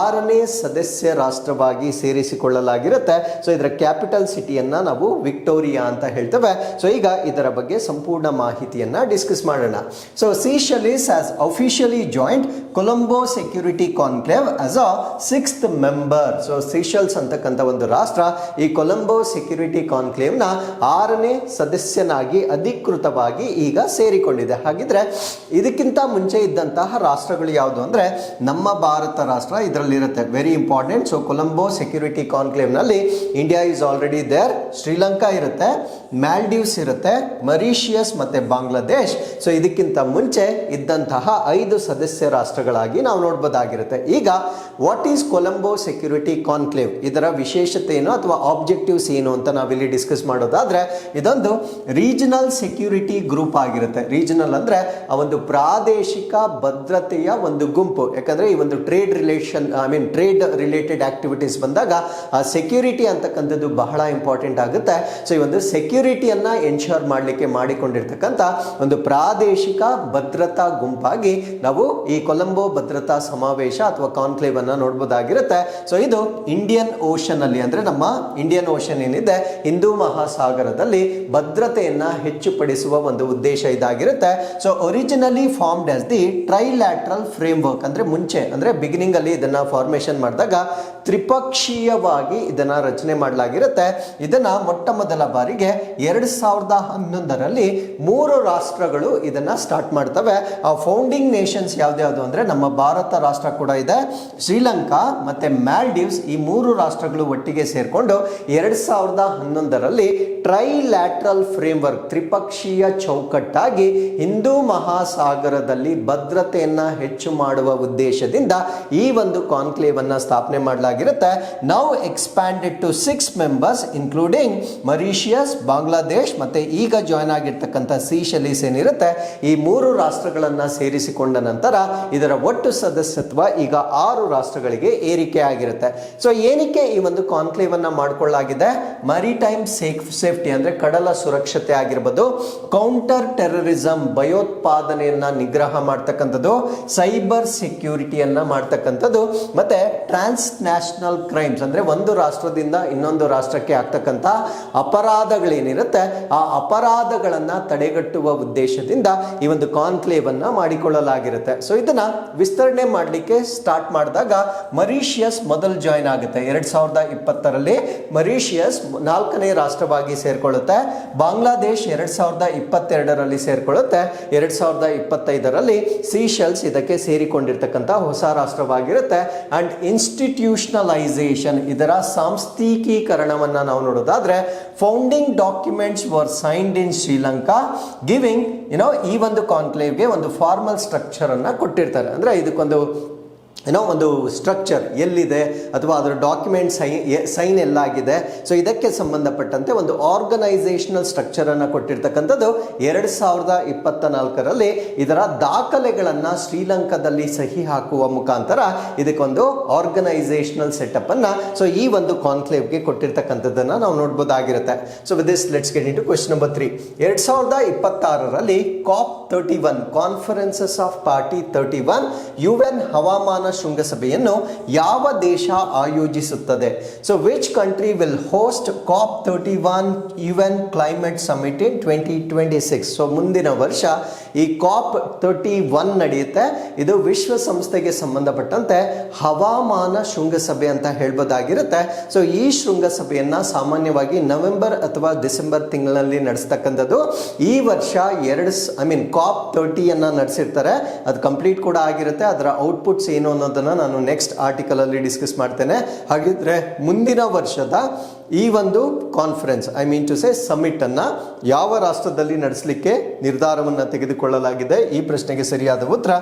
ಆರನೇ ಸದಸ್ಯ ರಾಷ್ಟ್ರವಾಗಿ ಸೇರಿಸಿಕೊಳ್ಳಲಾಗಿರುತ್ತೆ. ಸೊ ಇದರ ಕ್ಯಾಪಿಟಲ್ ಸಿಟಿಯನ್ನ ನಾವು ವಿಕ್ಟೋರಿಯಾ ಅಂತ ಹೇಳ್ತೇವೆ. ಸೊ ಈಗ ಇದರ ಬಗ್ಗೆ ಸಂಪೂರ್ಣ ಮಾಹಿತಿಯನ್ನ ಡಿಸ್ಕಸ್ ಮಾಡೋಣ. So Seychelles as officially joined Colombo security conclave as a sixth member so Seychelles ಅಂತಕ್ಕಂಥ ಒಂದು ರಾಷ್ಟ್ರ ಈ ಕೊಲಂಬೋ ಸೆಕ್ಯೂರಿಟಿ ಕಾನ್ಕ್ಲೇವ್ನ ಆರನೇ ಸದಸ್ಯನಾಗಿ ಅಧಿಕೃತವಾಗಿ ಈಗ ಸೇರಿಕೊಂಡಿದೆ. ಹಾಗಿದ್ರೆ ಇದಕ್ಕಿಂತ ಮುಂಚೆ ಇದ್ದಂತಹ ರಾಷ್ಟ್ರಗಳು ಯಾವುದು ಅಂದ್ರೆ ನಮ್ಮ ಭಾರತ ರಾಷ್ಟ್ರ ಇದರಲ್ಲಿರುತ್ತೆ. Very important so Colombo security ಕಾನ್ಕ್ಲೇವ್ನಲ್ಲಿ India is already there Sri Lanka ಇರುತ್ತೆ. ಮ್ಯಾಲ್ಡೀವ್ಸ್ ಇರುತ್ತೆ. ಮರೀಷಿಯಸ್ ಮತ್ತೆ ಬಾಂಗ್ಲಾದೇಶ್ ಸೊ ಇದಕ್ಕಿಂತ ಮುಂಚೆ ಇದ್ದಂತಹ ಐದು ಸದಸ್ಯ ರಾಷ್ಟ್ರಗಳಾಗಿ ನಾವು ನೋಡ್ಬೋದಾಗಿರುತ್ತೆ. ಈಗ what is Colombo security conclave ಇದರ ವಿಶೇಷತೆ ಏನು ಅಥವಾ ಆಬ್ಜೆಕ್ಟಿವ್ಸ್ ಏನು ಅಂತ ನಾವಿಲ್ಲಿ ಡಿಸ್ಕಸ್ ಮಾಡೋದಾದ್ರೆ, ಇದೊಂದು ರೀಜನಲ್ ಸೆಕ್ಯೂರಿಟಿ ಗ್ರೂಪ್ ಆಗಿರುತ್ತೆ. ರೀಜನಲ್ ಅಂದ್ರೆ ಆ ಒಂದು ಪ್ರಾದೇಶಿಕ ಭದ್ರತೆಯ ಒಂದು ಗುಂಪು. ಯಾಕಂದ್ರೆ ಈ ಒಂದು trade relation I mean trade related activities ಬಂದಾಗ, ಆ ಸೆಕ್ಯೂರಿಟಿ ಅಂತಕ್ಕಂಥದ್ದು ಬಹಳ ಇಂಪಾರ್ಟೆಂಟ್ ಆಗುತ್ತೆ. ಸೊ ಈ ಒಂದು ಸೆಕ್ಯೂರಿಟಿಯನ್ನು ಎನ್ಶೋರ್ ಮಾಡಲಿಕ್ಕೆ ಮಾಡಿಕೊಂಡಿರ್ತಕ್ಕಂಥ ಒಂದು ಪ್ರಾದೇಶಿಕ ಭದ್ರತಾ ಗುಂಪಾಗಿ ನಾವು ಈ ಕೊಲಂಬೋ ಭದ್ರತಾ ಸಮಾವೇಶ ಅಥವಾ ಕಾನ್ಕ್ಲೇವ್ ಅನ್ನು ನೋಡ್ಬೋದಾಗಿರುತ್ತೆ. ಸೊ ಇದು ಇಂಡಿಯನ್ ಓಷನ್ ಅಲ್ಲಿ ಅಂದ್ರೆ ನಮ್ಮ ಇಂಡಿಯನ್ ಓಷನ್ ಏನಿದೆ, ಹಿಂದೂ ಮಹಾಸಾಗರದಲ್ಲಿ ಭದ್ರತೆಯನ್ನ ಹೆಚ್ಚುಪಡಿಸುವ ಒಂದು ಉದ್ದೇಶ ಇದಾಗಿರುತ್ತೆ. So originally formed as the trilateral framework ಅಂದ್ರೆ ಮುಂಚೆ ಅಂದ್ರೆ ಅಂದರೆ ಬಿಗಿನಿಂಗಲ್ಲಿ ಇದನ್ನು ಫಾರ್ಮೇಷನ್ ಮಾಡಿದಾಗ ತ್ರಿಪಕ್ಷೀಯವಾಗಿ ಇದನ್ನು ರಚನೆ ಮಾಡಲಾಗಿರುತ್ತೆ. ಇದನ್ನು ಮೊಟ್ಟ ಮೊದಲ ಬಾರಿಗೆ ಎರಡು ಸಾವಿರದ ಹನ್ನೊಂದರಲ್ಲಿ ಮೂರು ರಾಷ್ಟ್ರಗಳು ಇದನ್ನು ಸ್ಟಾರ್ಟ್ ಮಾಡ್ತವೆ. ಆ ಫೌಂಡಿಂಗ್ ನೇಷನ್ಸ್ ಯಾವ್ದ್ಯಾವುದು ಅಂದರೆ ನಮ್ಮ ಭಾರತ ರಾಷ್ಟ್ರ ಕೂಡ ಇದೆ. ಶ್ರೀಲಂಕಾ ಮತ್ತು ಮ್ಯಾಲ್ಡೀವ್ಸ್ ಈ ಮೂರು ರಾಷ್ಟ್ರಗಳು ಒಟ್ಟಿಗೆ ಸೇರಿಕೊಂಡು ಎರಡು ಸಾವಿರದ ಹನ್ನೊಂದರಲ್ಲಿ ಟ್ರೈಲ್ಯಾಟ್ರಲ್ ಫ್ರೇಮ್ ವರ್ಕ್ ತ್ರಿಪಕ್ಷೀಯ ಚೌಕಟ್ಟಾಗಿ ಹಿಂದೂ ಮಹಾಸಾಗರದಲ್ಲಿ ಭದ್ರತೆಯನ್ನು ಹೆಚ್ಚು ಮಾಡುವ ಉದ್ದೇಶದಿಂದ ಈ ಒಂದು ಕಾನ್ಕ್ಲೇವ್ ಅನ್ನ ಸ್ಥಾಪನೆ ಮಾಡಲಾಗಿರುತ್ತೆ. ನಾವು expanded to six members including Mauritius Bangladesh ಮತ್ತೆ ಈಗ ಜಾಯ್ನ್ ಆಗಿರ್ತಕ್ಕಂಥ ಸೀಶಲೀಸ್ ಏನಿರುತ್ತೆ, ಈ ಮೂರು ರಾಷ್ಟ್ರಗಳನ್ನ ಸೇರಿಸಿಕೊಂಡ ನಂತರ ಇದರ ಒಟ್ಟು ಸದಸ್ಯತ್ವ ಈಗ ಆರು ರಾಷ್ಟ್ರಗಳಿಗೆ ಏರಿಕೆ ಆಗಿರುತ್ತೆ. ಸೊ ಏನಕ್ಕೆ ಈ ಒಂದು ಕಾನ್ಕ್ಲೇವ್ ಅನ್ನ ಮಾಡಿಕೊಳ್ಳಲಾಗಿದೆ? ಮರಿಟೈಮ್ ಸೇಫ್ ಸೇಫ್ಟಿ ಅಂದ್ರೆ ಕಡಲ ಸುರಕ್ಷತೆ ಆಗಿರ್ಬೋದು ಕೌಂಟರ್ ಟೆರರಿಸಂ ಭಯೋತ್ಪಾದನೆಯನ್ನ ನಿಗ್ರಹ ಮಾಡ್ತಕ್ಕಂಥದ್ದು ಸೈಬರ್ ಸೆಕ್ಯೂರಿಟಿಯನ್ನ ಮಾಡ್ತಕ್ಕಂಥದ್ದು. ಮತ್ತೆ ಟ್ರಾನ್ಸ್ ನ್ಯಾಷನಲ್ ಕ್ರೈಮ್ಸ್ ಅಂದ್ರೆ ಒಂದು ರಾಷ್ಟ್ರದಿಂದ ಇನ್ನೊಂದು ರಾಷ್ಟ್ರಕ್ಕೆ ಆಗ್ತಕ್ಕಂಥ ಅಪರಾಧಗಳೇನಿರುತ್ತೆ, ಆ ಅಪರಾಧಗಳನ್ನ ತಡೆಗಟ್ಟುವ ಉದ್ದೇಶದಿಂದ ಈ ಒಂದು ಕಾನ್ಕ್ಲೇವ್ ಅನ್ನ ಮಾಡಿಕೊಳ್ಳಲಾಗಿರುತ್ತೆ. ಸೊ ಇದನ್ನ ವಿಸ್ತರಣೆ ಮಾಡಲಿಕ್ಕೆ ಸ್ಟಾರ್ಟ್ ಮಾಡಿದಾಗ ಮರೀಷಿಯಸ್ ಮೊದಲು ಜಾಯ್ನ್ ಆಗುತ್ತೆ. ಎರಡ್ ಸಾವಿರದ ಇಪ್ಪತ್ತರಲ್ಲಿ ಮರೀಷಿಯಸ್ ನಾಲ್ಕನೇ ರಾಷ್ಟ್ರವಾಗಿ ಸೇರ್ಕೊಳ್ಳುತ್ತೆ. ಬಾಂಗ್ಲಾದೇಶ್ ಎರಡ್ ಸಾವಿರದ ಇಪ್ಪತ್ತೆರಡರಲ್ಲಿ ಸೇರ್ಕೊಳ್ಳುತ್ತೆ. ಎರಡ್ ಸಾವಿರದ ಇಪ್ಪತ್ತೈದರಲ್ಲಿ ಸೀಶೆಲ್ಸ್ ಇದಕ್ಕೆ ಸೇರಿಕೊಂಡಿರ್ತಕ್ಕಂಥ ಹೊಸ ರಾಷ್ಟ್ರವಾಗಿರುತ್ತೆ. ಅಂಡ್ ಇನ್ಸ್ಟಿಟ್ಯೂಷನಲೈಸೇಷನ್ ಇದರ ಸಾಂಸ್ಥಿಕೀಕರಣವನ್ನು ನಾವು ನೋಡೋದಾದ್ರೆ founding documents were signed in Sri Lanka giving you know ಈ ಒಂದು ಕಾನ್ಕ್ಲೇವ್ಗೆ ಒಂದು ಫಾರ್ಮಲ್ ಸ್ಟ್ರಕ್ಚರ್ ಅನ್ನ ಕೊಟ್ಟಿರ್ತಾರೆ. ಅಂದ್ರೆ ಇದಕ್ಕೊಂದು ಏನೋ ಒಂದು ಸ್ಟ್ರಕ್ಚರ್ ಎಲ್ಲಿದೆ ಅಥವಾ ಅದರ ಡಾಕ್ಯುಮೆಂಟ್ ಸೈನ್ ಸೈನ್ ಎಲ್ಲಾಗಿದೆ. ಸೊ ಇದಕ್ಕೆ ಸಂಬಂಧಪಟ್ಟಂತೆ ಒಂದು ಆರ್ಗನೈಸೇಷನಲ್ ಸ್ಟ್ರಕ್ಚರನ್ನು ಕೊಟ್ಟಿರ್ತಕ್ಕಂಥದ್ದು ಎರಡು ಸಾವಿರದ ಇಪ್ಪತ್ತ ನಾಲ್ಕರಲ್ಲಿ ಇದರ ದಾಖಲೆಗಳನ್ನು ಶ್ರೀಲಂಕಾದಲ್ಲಿ ಸಹಿ ಹಾಕುವ ಮುಖಾಂತರ ಇದಕ್ಕೊಂದು ಆರ್ಗನೈಸೇಷನಲ್ ಸೆಟಪ್ ಅನ್ನ ಸೊ ಈ ಒಂದು ಕಾನ್ಕ್ಲೇವ್ಗೆ ಕೊಟ್ಟಿರ್ತಕ್ಕಂಥದ್ದನ್ನು ನಾವು ನೋಡ್ಬೋದಾಗಿರುತ್ತೆ. So with this let's get into question number three ಎರಡು ಸಾವಿರದ ಇಪ್ಪತ್ತಾರರಲ್ಲಿ COP thirty one conferences of party thirty one U N ಹವಾಮಾನ ಶೃಂಗಸಭೆಯನ್ನು ಯಾವ ದೇಶ ಆಯೋಜಿಸುತ್ತದೆ? So which country will host COP thirty one U N climate summit in twenty twenty six so ಮುಂದಿನ ವರ್ಷ ಈ ಕಾಪ್ thirty one ನಡೆಯುತ್ತೆ. ಇದು ವಿಶ್ವಸಂಸ್ಥೆಗೆ ಸಂಬಂಧಪಟ್ಟಂತೆ ಹವಾಮಾನ ಶೃಂಗಸಭೆ ಅಂತ ಹೇಳ್ಬೋದಾಗಿರುತ್ತೆ. ಸೊ ಈ ಶೃಂಗಸಭೆಯನ್ನ ಸಾಮಾನ್ಯವಾಗಿ ನವೆಂಬರ್ ಅಥವಾ ಡಿಸೆಂಬರ್ ತಿಂಗಳಲ್ಲಿ ನಡೆಸ್ತಕ್ಕಂಥದ್ದು. ಈ ವರ್ಷ ಎರಡು ಐ ಮೀನ್ ಕಾಪ್ ತರ್ಟಿಯನ್ನ ನಡೆಸಿರ್ತಾರೆ. ಅದು ಕಂಪ್ಲೀಟ್ ಕೂಡ ಆಗಿರುತ್ತೆ. ಅದರ ಔಟ್ಪುಟ್ಸ್ ಏನು ಅನ್ನೋದನ್ನ ನಾನು ನೆಕ್ಸ್ಟ್ ಆರ್ಟಿಕಲ್ ಅಲ್ಲಿ ಡಿಸ್ಕಸ್ ಮಾಡ್ತೇನೆ. ಹಾಗಿದ್ರೆ ಮುಂದಿನ ವರ್ಷದ ಈ ಒಂದು conference I mean to say summit ಅನ್ನ ಯಾವ ರಾಷ್ಟ್ರದಲ್ಲಿ ನಡೆಸಲಿಕ್ಕೆ ನಿರ್ಧಾರವನ್ನು ತೆಗೆದುಕೊಳ್ಳಲಾಗಿದೆ? ಈ ಪ್ರಶ್ನೆಗೆ ಸರಿಯಾದ ಉತ್ತರ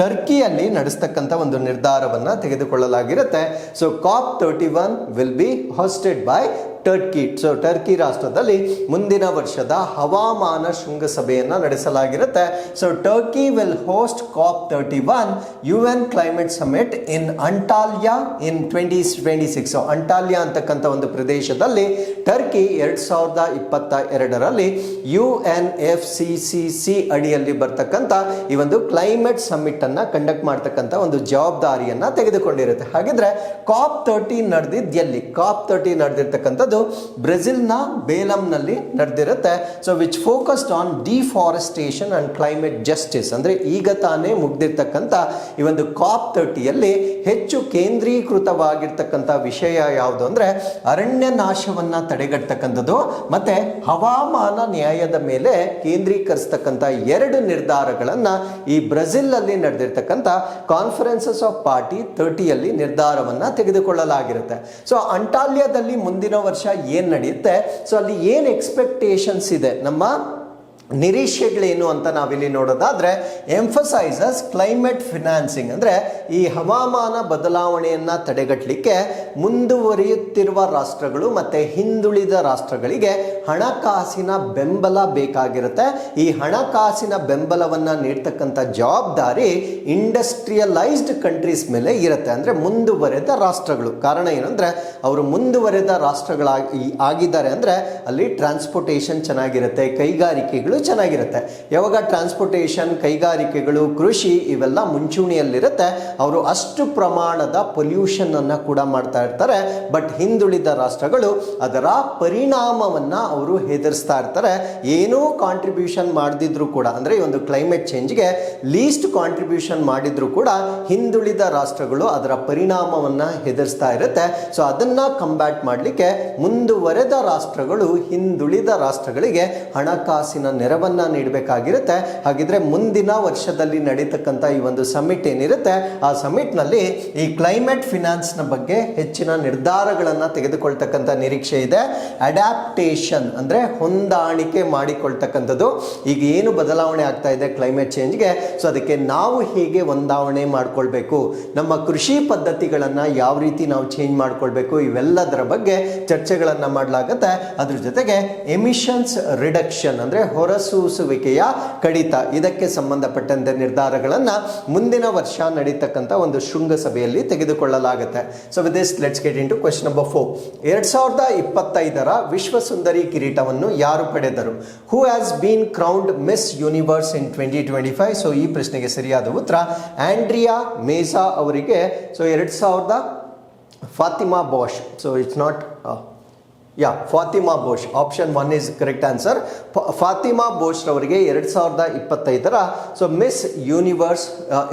ಟರ್ಕಿಯಲ್ಲಿ ನಡೆಸ್ತಕ್ಕಂಥ ಒಂದು ನಿರ್ಧಾರವನ್ನು ತೆಗೆದುಕೊಳ್ಳಲಾಗಿರುತ್ತೆ. So COP thirty one will be hosted by Turkey so Turkey ರಾಷ್ಟ್ರದಲ್ಲಿ ಮುಂದಿನ ವರ್ಷದ ಹವಾಮಾನ ಶೃಂಗಸಭೆಯನ್ನು ನಡೆಸಲಾಗಿರುತ್ತೆ. So Turkey will host COP thirty one U N climate summit in Antalya in twenty twenty six Antalya ಅಂತಕ್ಕಂಥ ಒಂದು ಪ್ರದೇಶದಲ್ಲಿ ಟರ್ಕಿ ಎರಡು ಸಾವಿರದ ಇಪ್ಪತ್ತ ಎರಡರಲ್ಲಿ U N F C C C ಅಡಿಯಲ್ಲಿ ಬರ್ತಕ್ಕಂಥ ಈ ಒಂದು ಕ್ಲೈಮೇಟ್ ಸಮಿಟ್ ಅನ್ನ ಕಂಡಕ್ಟ್ ಮಾಡ್ತಕ್ಕಂಥ ಒಂದು ಜವಾಬ್ದಾರಿಯನ್ನು ತೆಗೆದುಕೊಂಡಿರುತ್ತೆ. ಹಾಗಿದ್ರೆ ಕಾಪ್ ತರ್ಟಿ ನಡೆದಿದ್ದು ಎಲ್ಲಿ ಕಾಪ್ ತರ್ಟಿ ನಡೆದಿರ್ತಕ್ಕಂಥದ್ದು ಬ್ರೆಜಿಲ್ನ ಬೇಲಂನಲ್ಲಿ ನಡೆದಿರುತ್ತೆ. So which focused on deforestation and climate justice ಅಂದರೆ ಈಗ ತಾನೇ ಮುಗ್ದಿರ್ತಕ್ಕಂಥ ಈ ಒಂದು ಕಾಪ್ ತರ್ಟಿಯಲ್ಲಿ ಹೆಚ್ಚು ಕೇಂದ್ರೀಕೃತವಾಗಿರ್ತಕ್ಕಂಥ ವಿಷಯ ಯಾವುದು ಅಂದರೆ ಅರಣ್ಯ ನಾಶವನ್ನು ತಡೆಗಟ್ಟತಕ್ಕಂಥದ್ದು ಮತ್ತೆ ಹವಾಮಾನ ನ್ಯಾಯದ ಮೇಲೆ ಕೇಂದ್ರೀಕರಿಸ್ತಕ್ಕಂಥ ಎರಡು ನಿರ್ಧಾರಗಳನ್ನು ಈ ಬ್ರೆಜಿಲ್ನಲ್ಲಿ ನಡೆದಿರ್ತಕ್ಕಂಥ ಕಾನ್ಫರೆನ್ಸಸ್ ಆಫ್ ಪಾರ್ಟಿ ತರ್ಟಿಯಲ್ಲಿ ನಿರ್ಧಾರವನ್ನು ತೆಗೆದುಕೊಳ್ಳಲಾಗಿರುತ್ತೆ. ಸೊ ಅಂಟಾಲ್ಯದಲ್ಲಿ ಮುಂದಿನ ವರ್ಷ ಏನ್ ನಡೆಯುತ್ತೆ? ಸೊ ಅಲ್ಲಿ ಏನ್ ಎಕ್ಸ್ಪೆಕ್ಟೇಷನ್ಸ್ ಇದೆ? ನಮ್ಮ ನಿರೀಕ್ಷೆಗಳೇನು ಅಂತ ನಾವಿಲ್ಲಿ ನೋಡೋದಾದರೆ ಎಂಫಸೈಸಸ್ ಕ್ಲೈಮೇಟ್ ಫಿನಾನ್ಸಿಂಗ್ ಅಂದರೆ ಈ ಹವಾಮಾನ ಬದಲಾವಣೆಯನ್ನು ತಡೆಗಟ್ಟಲಿಕ್ಕೆ ಮುಂದುವರಿಯುತ್ತಿರುವ ರಾಷ್ಟ್ರಗಳು ಮತ್ತು ಹಿಂದುಳಿದ ರಾಷ್ಟ್ರಗಳಿಗೆ ಹಣಕಾಸಿನ ಬೆಂಬಲ ಬೇಕಾಗಿರುತ್ತೆ. ಈ ಹಣಕಾಸಿನ ಬೆಂಬಲವನ್ನು ನೀಡ್ತಕ್ಕಂಥ ಜವಾಬ್ದಾರಿ ಇಂಡಸ್ಟ್ರಿಯಲೈಸ್ಡ್ ಕಂಟ್ರೀಸ್ ಮೇಲೆ ಇರುತ್ತೆ. ಅಂದರೆ ಮುಂದುವರೆದ ರಾಷ್ಟ್ರಗಳು. ಕಾರಣ ಏನಂದರೆ ಅವರು ಮುಂದುವರೆದ ರಾಷ್ಟ್ರಗಳಾಗಿ ಆಗಿದ್ದಾರೆ ಅಂದರೆ ಅಲ್ಲಿ ಟ್ರಾನ್ಸ್ಪೋರ್ಟೇಷನ್ ಚೆನ್ನಾಗಿರುತ್ತೆ, ಕೈಗಾರಿಕೆಗಳು ಚೆನ್ನಾಗಿರುತ್ತೆ. ಯಾವಾಗ ಟ್ರಾನ್ಸ್ಪೋರ್ಟೇಷನ್ ಕೈಗಾರಿಕೆಗಳು, ಕೃಷಿ ಇವೆಲ್ಲ ಮುಂಚೂಣಿಯಲ್ಲಿರುತ್ತೆ, ಅವರು ಅಷ್ಟು ಪ್ರಮಾಣದ ಪೊಲ್ಯೂಷನ್ ಅನ್ನ ಕೂಡ ಮಾಡ್ತಾ ಇರ್ತಾರೆ. ಬಟ್ ಹಿಂದುಳಿದ ರಾಷ್ಟ್ರಗಳು ಅದರ ಪರಿಣಾಮವನ್ನ ಅವರು ಹೆದರಿಸ್ತಾ ಇರ್ತಾರೆ. ಏನೂ ಕಾಂಟ್ರಿಬ್ಯೂಷನ್ ಮಾಡಿದ್ರು ಕೂಡ, ಅಂದ್ರೆ ಈ ಒಂದು ಕ್ಲೈಮೇಟ್ ಚೇಂಜ್ಗೆ ಲೀಸ್ಟ್ ಕಾಂಟ್ರಿಬ್ಯೂಷನ್ ಮಾಡಿದ್ರು ಕೂಡ ಹಿಂದುಳಿದ ರಾಷ್ಟ್ರಗಳು ಅದರ ಪರಿಣಾಮವನ್ನ ಹೆದರಿಸ್ತಾ ಇರುತ್ತೆ. ಸೊ ಅದನ್ನ ಕಂಬ್ಯಾಟ್ ಮಾಡಲಿಕ್ಕೆ ಮುಂದುವರೆದ ರಾಷ್ಟ್ರಗಳು ಹಿಂದುಳಿದ ರಾಷ್ಟ್ರಗಳಿಗೆ ಹಣಕಾಸಿನ ನೆರವನ್ನ ನೀಡಬೇಕಾಗಿರುತ್ತೆ. ಹಾಗಿದ್ರೆ ಮುಂದಿನ ವರ್ಷದಲ್ಲಿ ನಡೀತಕ್ಕಂಥ ಈ ಒಂದು ಸಮಿಟ್ ಏನಿರುತ್ತೆ, ಆ ಸಮಿಟ್ನಲ್ಲಿ ಈ ಕ್ಲೈಮೇಟ್ ಫಿನಾನ್ಸ್ನ ಬಗ್ಗೆ ಹೆಚ್ಚಿನ ನಿರ್ಧಾರಗಳನ್ನು ತೆಗೆದುಕೊಳ್ತಕ್ಕಂಥ ನಿರೀಕ್ಷೆ ಇದೆ. ಅಡ್ಯಾಪ್ಟೇಷನ್ ಅಂದ್ರೆ ಹೊಂದಾಣಿಕೆ ಮಾಡಿಕೊಳ್ತಕ್ಕಂಥದ್ದು. ಈಗ ಏನು ಬದಲಾವಣೆ ಆಗ್ತಾ ಇದೆ ಕ್ಲೈಮೇಟ್ ಚೇಂಜ್ಗೆ, ಸೊ ಅದಕ್ಕೆ ನಾವು ಹೇಗೆ ಹೊಂದಾವಣೆ ಮಾಡಿಕೊಳ್ಬೇಕು? ನಮ್ಮ ಕೃಷಿ ಪದ್ಧತಿಗಳನ್ನ ಯಾವ ರೀತಿ ನಾವು ಚೇಂಜ್ ಮಾಡ್ಕೊಳ್ಬೇಕು? ಇವೆಲ್ಲದರ ಬಗ್ಗೆ ಚರ್ಚೆಗಳನ್ನ ಮಾಡಲಾಗುತ್ತೆ. ಅದ್ರ ಜೊತೆಗೆ ಎಮಿಷನ್ಸ್ ರಿಡಕ್ಷನ್ ಅಂದ್ರೆ ಹೊರಸೂಸುವಿಕೆಯ ಕಡಿತ. ಇದಕ್ಕೆ ಸಂಬಂಧಪಟ್ಟಂತೆ ನಿರ್ಧಾರಗಳನ್ನು ಮುಂದಿನ ವರ್ಷ ನಡೀತಕ್ಕಂಥ ಒಂದು ಶೃಂಗಸಭೆಯಲ್ಲಿ ತೆಗೆದುಕೊಳ್ಳಲಾಗುತ್ತೆ. So with this let's get into question number four ಎರಡ್ ಸಾವಿರದ ಇಪ್ಪತ್ತೈದರ ವಿಶ್ವ ಸುಂದರಿ ಕಿರೀಟವನ್ನು ಯಾರು ಪಡೆದರು? Who has been crowned Miss Universe in twenty twenty five so ಈ ಪ್ರಶ್ನೆಗೆ ಸರಿಯಾದ ಉತ್ತರ, ಆಂಡ್ರಿಯಾ ಮೇಸಾ ಅವರಿಗೆ. ಸೊ ಎರಡ್ ಸಾವಿರದ Fatima Bosch so it's not yeah Fatima Bosch option one is correct answer Fatima Bosch ರವರಿಗೆ ಎರಡ್ ಸಾವಿರದ ಇಪ್ಪತ್ತೈದರ ಸೊ ಮಿಸ್ ಯೂನಿವರ್ಸ್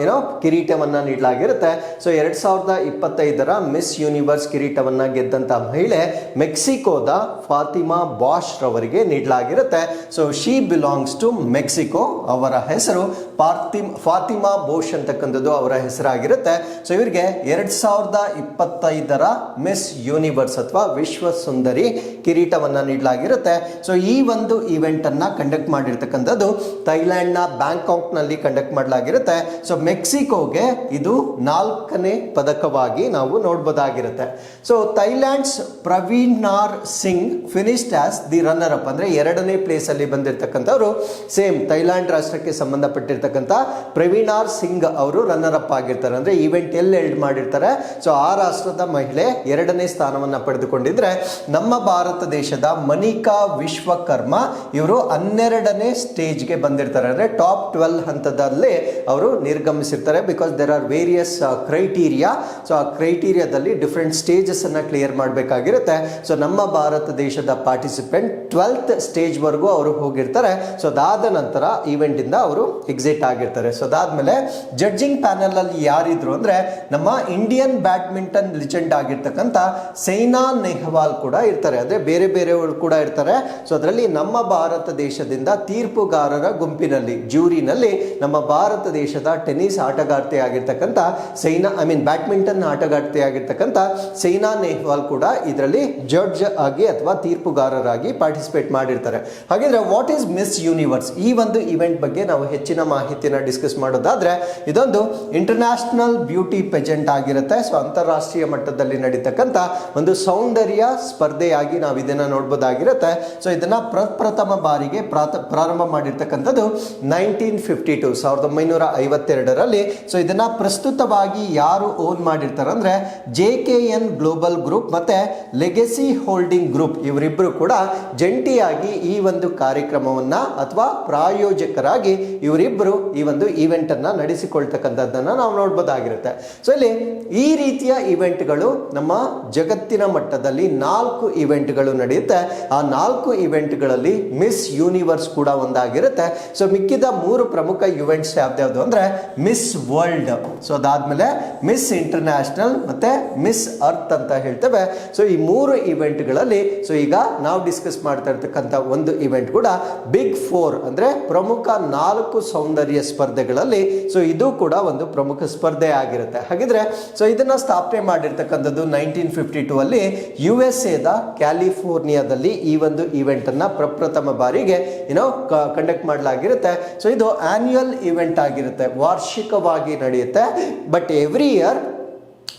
ಏನೋ ಕಿರೀಟವನ್ನ ನೀಡಲಾಗಿರುತ್ತೆ. ಸೊ ಎರಡು ಸಾವಿರದ ಇಪ್ಪತ್ತೈದರ ಮಿಸ್ ಯೂನಿವರ್ಸ್ ಕಿರೀಟವನ್ನ ಗೆದ್ದಂತ ಮಹಿಳೆ ಮೆಕ್ಸಿಕೋದ ಫಾತಿಮಾ ಬಾಶ್ ರವರಿಗೆ ನೀಡಲಾಗಿರುತ್ತೆ. So she belongs to Mexico ಅವರ ಹೆಸರು ಪಾರ್ತಿ ಫಾತಿಮಾ ಬೋಶ್ ಅಂತಕ್ಕಂಥದ್ದು ಅವರ ಹೆಸರಾಗಿರುತ್ತೆ. ಸೊ ಇವರಿಗೆ ಎರಡು ಸಾವಿರದ ಇಪ್ಪತ್ತೈದರ ಮಿಸ್ ಯೂನಿವರ್ಸ್ ಅಥವಾ ವಿಶ್ವ ಸುಂದರಿ ಕಿರೀಟವನ್ನ ನೀಡಲಾಗಿರುತ್ತೆ. ಸೊ ಈ ಒಂದು ಈವೆಂಟನ್ನು ಕಂಡಕ್ಟ್ ಮಾಡಿರ್ತಕ್ಕಂಥದ್ದು ಥೈಲ್ಯಾಂಡ್ನ ಬ್ಯಾಂಕಾಕ್ನಲ್ಲಿ ಬ್ಯಾಂಕಾಕ್ನಲ್ಲಿ ಕಂಡಕ್ಟ್ ಮಾಡಲಾಗಿರುತ್ತೆ. ಸೊ ಮೆಕ್ಸಿಕೋಗೆ ಇದು ನಾಲ್ಕನೇ ಪದಕವಾಗಿ ನಾವು ನೋಡ್ಬೋದಾಗಿರುತ್ತೆ. So Thailand's Praveenar Singh finished as the runner up ಅಂದ್ರೆ ಎರಡನೇ ಪ್ಲೇಸಲ್ಲಿ ಬಂದಿರತಕ್ಕಂಥವ್ರು. ಸೇಮ್ ಥೈಲ್ಯಾಂಡ್ ರಾಷ್ಟ್ರಕ್ಕೆ ಸಂಬಂಧಪಟ್ಟಿರ್ತಕ್ಕಂಥ ಪ್ರವೀಣಾರ್ ಸಿಂಗ್ ಅವರು ರನ್ನರ್ ಅಪ್ ಆಗಿರ್ತಾರೆ. ಅಂದರೆ ಈವೆಂಟ್ ಎಲ್ಲಿ ಎಲ್ಡ್ ಮಾಡಿರ್ತಾರೆ. ಸೊ ಆ ರಾಷ್ಟ್ರದ ಮಹಿಳೆ ಎರಡನೇ ಸ್ಥಾನವನ್ನು ಪಡೆದುಕೊಂಡಿದ್ರೆ ನಮ್ಮ ಭಾರತ ದೇಶದ ಮನಿಕಾ ವಿಶ್ವಕರ್ಮ, ಇವರು ಹನ್ನೆರಡನೇ ಸ್ಟೇಜ್ಗೆ ಬಂದಿರ್ತಾರೆ. ಅಂದ್ರೆ ಟಾಪ್ ಟ್ವೆಲ್ ಹಂತದಲ್ಲಿ ಅವರು ನಿರ್ಗಮಿಸಿರ್ತಾರೆ because there are various criteria so ಆ ಕ್ರೈಟೀರಿಯಾದಲ್ಲಿ ಡಿಫ್ರೆಂಟ್ ಸ್ಟೇಜಸ್ ಅನ್ನ ಕ್ಲಿಯರ್ ಮಾಡಬೇಕಾಗಿರುತ್ತೆ. ಸೊ ನಮ್ಮ ಭಾರತ ದೇಶದ ಪಾರ್ಟಿಸಿಪೆಂಟ್ ಟ್ವೆಲ್ತ್ ಸ್ಟೇಜ್ವರೆಗೂ ಅವರು ಹೋಗಿರ್ತಾರೆ. ಸೊ ಅದಾದ ನಂತರ ಈವೆಂಟ್ ಇಂದ ಅವರು ಎಕ್ಸಿಟ್ ಆಗಿರ್ತಾರೆ. ಸೊ ಅದಾದ್ಮೇಲೆ ಜಡ್ಜಿಂಗ್ ಪ್ಯಾನಲ್ ಅಲ್ಲಿ ಯಾರಿದ್ರು ಅಂದ್ರೆ ನಮ್ಮ ಇಂಡಿಯನ್ ಬ್ಯಾಡ್ಮಿಂಟನ್ ಲಿಜೆಂಡ್ ಆಗಿರ್ತಕ್ಕಂಥ ಸೈನಾ ನೆಹ್ವಾಲ್ ಕೂಡ ಇರ್ತಾರೆ. ಅಂದ್ರೆ ಬೇರೆ ಬೇರೆಯವರು ಕೂಡ ಇರ್ತಾರೆ. ಸೊ ಅದರಲ್ಲಿ ನಮ್ಮ ಭಾರತ ದೇಶದಿಂದ ತೀರ್ಪುಗಾರರ ಗುಂಪಿನಲ್ಲಿ ಜ್ಯೂರಿನಲ್ಲಿ ನಮ್ಮ ಭಾರತ ದೇಶದ ಟೆನ್ನಿಸ್ ಆಟಗಾರ್ತಿ ಆಗಿರ್ತಕ್ಕಂಥ ಸೈನಾ ಐ ಮೀನ್ ಬ್ಯಾಡ್ಮಿಂಟನ್ ಆಟಗಾರ್ತಿ ಆಗಿರ್ತಕ್ಕಂಥ ಸೈನಾ ನೆಹ್ವಾಲ್ ಕೂಡ ಇದರಲ್ಲಿ ಜಡ್ಜ್ ಆಗಿ ಅಥವಾ ತೀರ್ಪುಗಾರರಾಗಿ ಪಾರ್ಟಿಸಿಪೇಟ್ ಮಾಡಿರ್ತಾರೆ. ಹಾಗಿದ್ರೆ ವಾಟ್ ಈಸ್ ಮಿಸ್ ಯೂನಿವರ್ಸ್ ಈ ಒಂದು ಇವೆಂಟ್ ಬಗ್ಗೆ ನಾವು ಹೆಚ್ಚಿನ ಮಾಹಿತಿಯನ್ನು ಡಿಸ್ಕಸ್ ಮಾಡೋದಾದ್ರೆ, ಇದೊಂದು ಇಂಟರ್ನ್ಯಾಷನಲ್ ಬ್ಯೂಟಿ ಪೆಜೆಂಟ್ ಆಗಿರುತ್ತೆ. ಸೊ ಅಂತಾರಾಷ್ಟ್ರೀಯ ಮಟ್ಟದಲ್ಲಿ ನಡೀತಕ್ಕಂಥ ಒಂದು ಸೌಂದರ್ಯ ಸ್ಪರ್ಧೆಯಾಗಿ ನಾವು ಇದನ್ನ ನೋಡ್ಬೋದಾಗಿರುತ್ತೆ. ಸೊ ಇದನ್ನ ಪ್ರಪ್ರಥಮ ಬಾರಿಗೆ ಪ್ರಾತ, ಪ್ರಾರಂಭ ಮಾಡಿರ್ತಕ್ಕಂಥದ್ದು ನೈನ್ಟೀನ್ ಫಿಫ್ಟಿ ಟು ಸಾವಿರದ ಒಂಬೈನೂರ ಐವತ್ತೆರಡರಲ್ಲಿ. ಸೊ ಇದನ್ನ ಪ್ರಸ್ತುತವಾಗಿ ಯಾರು ಓನ್ ಮಾಡಿರ್ತಾರೆ ಅಂದರೆ J K N global group ಮತ್ತೆ ಲೆಗೆಸಿ ಹೋಲ್ಡಿಂಗ್ ಗ್ರೂಪ್ ಇವರಿಬ್ಬರು ಕೂಡ ಜಂಟಿಯಾಗಿ ಈ ಒಂದು ಕಾರ್ಯಕ್ರಮವನ್ನ ಅಥವಾ ಪ್ರಾಯೋಜಕರಾಗಿ ಇವರಿಬ್ಬರು ಈ ಒಂದು ಈವೆಂಟನ್ನು ನಡೆಸಿಕೊಳ್ತಕ್ಕಂಥದ್ದನ್ನು ನಾವು ನೋಡ್ಬೋದಾಗಿರುತ್ತೆ. ಸೊ ಇಲ್ಲಿ ಈ ರೀತಿಯ ಇವೆಂಟ್ಗಳು ನಮ್ಮ ಜಗತ್ತಿನ ಮಟ್ಟದಲ್ಲಿ ನಾಲ್ಕು ಇವೆಂಟ್ಗಳು ನಡೆಯುತ್ತೆ. ಆ ನಾಲ್ಕು ಇವೆಂಟ್ಗಳಲ್ಲಿ ಮಿಸ್ ಯೂನಿವರ್ಸ್ ಕೂಡ ಒಂದಾಗಿರುತ್ತೆ. ಸೊ ಮಿಕ್ಕಿದ ಮೂರು ಪ್ರಮುಖ ಇವೆಂಟ್ಸ್ ಯಾವ್ದ್ಯಾವ್ದು ಅಂದ್ರೆ ಮಿಸ್ ವರ್ಲ್ಡ್ ಸೊ ಅದಾದ್ಮೇಲೆ ಮಿಸ್ ಇಂಟರ್ನ್ಯಾಷನಲ್ ಮತ್ತೆ ಮಿಸ್ ಅರ್ತ್ ಅಂತ ಹೇಳ್ತೇವೆ. ಸೊ ಈ ಮೂರು ಇವೆಂಟ್ಗಳಲ್ಲಿ ಸೊ ಈಗ ನಾವು ಡಿಸ್ಕಸ್ ಮಾಡ್ತಾ ಇರ್ತಕ್ಕಂಥ ಒಂದು ಇವೆಂಟ್ ಕೂಡ ಬಿಗ್ ಫೋರ್ ಅಂದ್ರೆ ಪ್ರಮುಖ ನಾಲ್ಕು ಸೌಂದರ್ಯ ಸ್ಪರ್ಧೆಗಳಲ್ಲಿ ಸೊ ಇದು ಕೂಡ ಒಂದು ಪ್ರಮುಖ ಸ್ಪರ್ಧೆ ಆಗಿರುತ್ತೆ. ಹಾಗಿದ್ರೆ ಸೊ ಇದನ್ನ ಸ್ಥಾಪನೆ ಮಾಡಿರ್ತಕ್ಕಂಥದ್ದು ನೈನ್ಟೀನ್ ಫಿಫ್ಟಿ ಟೂ ಅಲ್ಲಿ ಯು ಎಸ್ ಎದ ಕ್ಯಾಲಿಫೋರ್ನಿಯಾದಲ್ಲಿ ಈ ಒಂದು ಈವೆಂಟ್ ಅನ್ನ ಪ್ರಪ್ರಥಮ ಬಾರಿಗೆ ಏನೋ ಕಂಡಕ್ಟ್ ಮಾಡಲಾಗಿರುತ್ತೆ. ಸೊ ಇದು ಆನ್ಯುಯಲ್ ಇವೆಂಟ್ ಆಗಿರುತ್ತೆ, ವಾರ್ಷಿಕವಾಗಿ ನಡೆಯುತ್ತೆ. ಬಟ್ ಎವ್ರಿ ಇಯರ್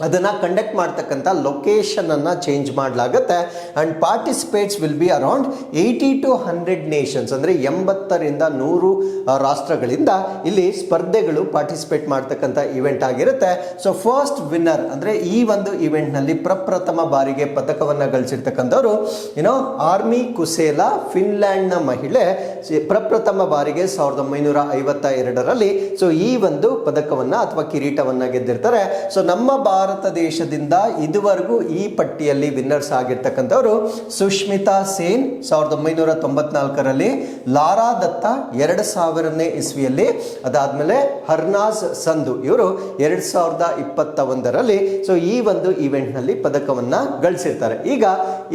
ಅದನ್ನು ಕಂಡಕ್ಟ್ ಮಾಡ್ತಕ್ಕಂಥ ಲೊಕೇಶನನ್ನು ಚೇಂಜ್ ಮಾಡಲಾಗುತ್ತೆ. And participates will be around eighty to hundred nations ಅಂದರೆ ಎಂಬತ್ತರಿಂದ ನೂರು ರಾಷ್ಟ್ರಗಳಿಂದ ಇಲ್ಲಿ ಸ್ಪರ್ಧೆಗಳು ಪಾರ್ಟಿಸಿಪೇಟ್ ಮಾಡ್ತಕ್ಕಂಥ ಇವೆಂಟ್ ಆಗಿರುತ್ತೆ. ಸೊ ಫಸ್ಟ್ ವಿನ್ನರ್ ಅಂದರೆ ಈ ಒಂದು ಇವೆಂಟ್ನಲ್ಲಿ ಪ್ರಪ್ರಥಮ ಬಾರಿಗೆ ಪದಕವನ್ನು ಗಳಿಸಿರ್ತಕ್ಕಂಥವ್ರು ಏನೋ ಆರ್ಮಿ ಕುಸೇಲಾ ಫಿನ್ಲ್ಯಾಂಡ್ನ ಮಹಿಳೆ ಪ್ರಪ್ರಥಮ ಬಾರಿಗೆ ಸಾವಿರದ ಒಂಬೈನೂರ ಐವತ್ತ ಎರಡರಲ್ಲಿ ಸೊ ಈ ಒಂದು ಪದಕವನ್ನು ಅಥವಾ ಕಿರೀಟವನ್ನು ಗೆದ್ದಿರ್ತಾರೆ. ಸೊ ನಮ್ಮ ಭಾರತ ದೇಶದಿಂದ ಇದುವರೆಗೂ ಈ ಪಟ್ಟಿಯಲ್ಲಿ ವಿನ್ನರ್ಸ್ ಆಗಿರ್ತಕ್ಕಂಥವರು ಸುಷ್ಮಿತಾ ಸೇನ್ ಸಾವಿರದ ಒಂಬೈನೂರ ತೊಂಬತ್ನಾಲ್ಕರಲ್ಲಿ, ಲಾರಾ ದತ್ತ ಎರಡು ಸಾವಿರನೇ ಇಸ್ವಿಯಲ್ಲಿ, ಅದಾದಮೇಲೆ ಹರ್ನಾಜ್ ಸಂಧು ಇವರು ಎರಡು ಸಾವಿರದ ಇಪ್ಪತ್ತ ಒಂದರಲ್ಲಿ ಸೊ ಈ ಒಂದು ಈವೆಂಟ್ನಲ್ಲಿ ಪದಕವನ್ನು ಗಳಿಸಿರ್ತಾರೆ. ಈಗ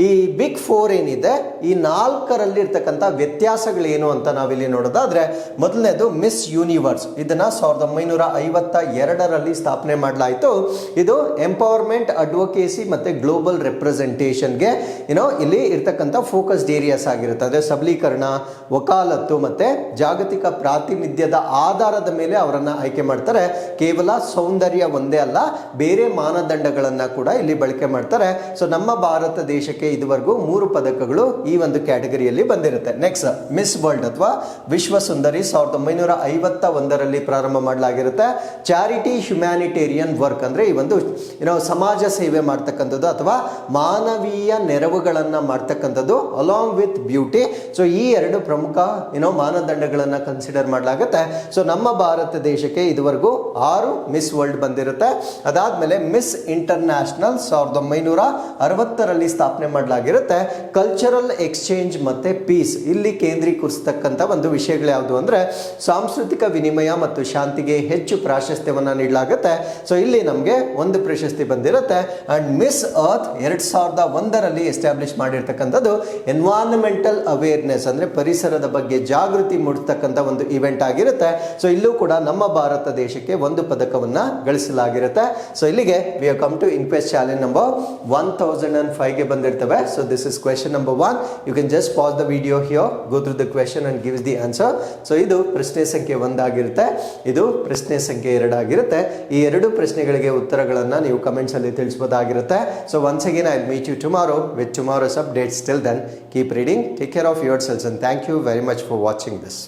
ಈ ಬಿಗ್ ಫೋರ್ ಏನಿದೆ, ಈ ನಾಲ್ಕರಲ್ಲಿ ಇರ್ತಕ್ಕಂಥ ವ್ಯತ್ಯಾಸಗಳೇನು ಅಂತ ನಾವಿಲ್ಲಿ ನೋಡೋದಾದ್ರೆ, ಮೊದಲನೇದು ಮಿಸ್ ಯೂನಿವರ್ಸ್ ಇದನ್ನ ಸಾವಿರದ ಒಂಬೈನೂರ ಐವತ್ತ ಎರಡರಲ್ಲಿ ಸ್ಥಾಪನೆ ಮಾಡಲಾಯಿತು. ಇದು ಎಂಪವರ್ಮೆಂಟ್ ಅಡ್ವೊಕೇಸಿ ಮತ್ತೆ ಗ್ಲೋಬಲ್ ರೆಪ್ರೆಸೆಂಟೇಷನ್ಗೆ ಏನೋ ಇಲ್ಲಿ ಇರ್ತಕ್ಕಂಥ ಫೋಕಸ್ಡ್ ಏರಿಯಾಸ್ ಆಗಿರುತ್ತೆ. ಅಂದರೆ ಸಬಲೀಕರಣ, ವಕಾಲತ್ತು ಮತ್ತೆ ಜಾಗತಿಕ ಪ್ರಾತಿನಿಧ್ಯದ ಆಧಾರದ ಮೇಲೆ ಅವರನ್ನು ಆಯ್ಕೆ ಮಾಡ್ತಾರೆ. ಕೇವಲ ಸೌಂದರ್ಯ ಒಂದೇ ಅಲ್ಲ, ಬೇರೆ ಮಾನದಂಡಗಳನ್ನ ಕೂಡ ಇಲ್ಲಿ ಬಳಕೆ ಮಾಡ್ತಾರೆ. ಸೊ ನಮ್ಮ ಭಾರತ ದೇಶಕ್ಕೆ ಇದುವರೆಗೂ ಮೂರು ಪದಕಗಳು ಈ ಒಂದು ಕ್ಯಾಟಗರಿಯಲ್ಲಿ ಬಂದಿರುತ್ತೆ. ನೆಕ್ಸ್ಟ್ ಮಿಸ್ ವರ್ಲ್ಡ್ ಅಥವಾ ವಿಶ್ವ ಸುಂದರಿ ಸಾವಿರದ ಒಂಬೈನೂರ ಐವತ್ತ ಒಂದರಲ್ಲಿ ಪ್ರಾರಂಭ ಮಾಡಲಾಗಿರುತ್ತೆ. ಚಾರಿಟಿ ಹ್ಯುಮ್ಯಾನಿಟೇರಿಯನ್ ವರ್ಕ್ ಅಂದ್ರೆ ಈ ಒಂದು ಏನೋ ಸಮಾಜ ಸೇವೆ ಮಾಡ್ತಕ್ಕಂಥದ್ದು ಅಥವಾ ಮಾನವೀಯ ನೆರವುಗಳನ್ನು ಮಾಡ್ತಕ್ಕಂಥದ್ದು ಅಲಾಂಗ್ ವಿತ್ ಬ್ಯೂಟಿ ಸೊ ಈ ಎರಡು ಪ್ರಮುಖ ಏನೋ ಮಾನದಂಡಗಳನ್ನು ಕನ್ಸಿಡರ್ ಮಾಡಲಾಗುತ್ತೆ. ಸೊ ನಮ್ಮ ಭಾರತ ದೇಶಕ್ಕೆ ಇದುವರೆಗೂ ಆರು ಮಿಸ್ ವರ್ಲ್ಡ್ ಬಂದಿರುತ್ತೆ. ಅದಾದ್ಮೇಲೆ ಮಿಸ್ ಇಂಟರ್ನ್ಯಾಷನಲ್ ಸಾವಿರದ ಒಂಬೈನೂರ ಅರವತ್ತರಲ್ಲಿ ಸ್ಥಾಪನೆ ಮಾಡಲಾಗಿರುತ್ತೆ. ಕಲ್ಚರಲ್ ಎಕ್ಸ್ಚೇಂಜ್ ಮತ್ತೆ ಪೀಸ್ ಇಲ್ಲಿ ಕೇಂದ್ರೀಕರಿಸ್ತಕ್ಕಂಥ ಒಂದು ವಿಷಯಗಳು ಯಾವುದು ಅಂದ್ರೆ ಸಾಂಸ್ಕೃತಿಕ ವಿನಿಮಯ ಮತ್ತು ಶಾಂತಿಗೆ ಹೆಚ್ಚು ಪ್ರಾಶಸ್ತ್ಯವನ್ನು ನೀಡಲಾಗುತ್ತೆ. ಸೊ ಇಲ್ಲಿ ನಮಗೆ ಒಂದು ಪ್ರಶಸ್ತಿ ಬಂದಿರುತ್ತೆ. ಆ್ಯಂಡ್ ಮಿಸ್ ಅರ್ತ್ ಎರಡು ಸಾವಿರದ ಒಂದರಲ್ಲಿ ಎಸ್ಟಾಬ್ಲಿಷ್ ಮಾಡಿರ್ತಕ್ಕಂಥದ್ದು ಎನ್ವಾನ್ಮೆಂಟಲ್ ಅವೇರ್ನೆಸ್ ಅಂದ್ರೆ ಪರಿಸರದ ಬಗ್ಗೆ ಜಾಗೃತಿ ಮೂಡಿಸ್ತಕ್ಕಂಥ ಒಂದು ಇವೆಂಟ್ ಆಗಿರುತ್ತೆ. ಸೊ ಇಲ್ಲೂ ಕೂಡ ನಮ್ಮ ಭಾರತ ದೇಶಕ್ಕೆ ಒಂದು ಪದಕವನ್ನ ಗಳಿಸಲಾಗಿರುತ್ತೆ. ಸೊ ಇಲ್ಲಿಗೆ we come to inquest challenge number one thousand and ಫೈವ್ಗೆ ಬಂದಿರ್ತವೆ so this is question number one you can just pause the video here go through the question and gives the answer so ಇದು ಪ್ರಶ್ನೆ ಸಂಖ್ಯೆ ಒಂದಾಗಿರುತ್ತೆ. ಇದು ಪ್ರಶ್ನೆ ಸಂಖ್ಯೆ ಎರಡಾಗಿರುತ್ತೆ. ಈ ಎರಡು ಪ್ರಶ್ನೆಗಳಿಗೆ ಉತ್ತರಗಳನ್ನು ನೀವು ಕಮೆಂಟ್ಸಲ್ಲಿ ತಿಳಿಸ್ಬೋದಾಗಿರುತ್ತೆ. So once again I meet you tomorrow with tomorrow's updates till then keep reading take care of your selves and thank you very much for watching this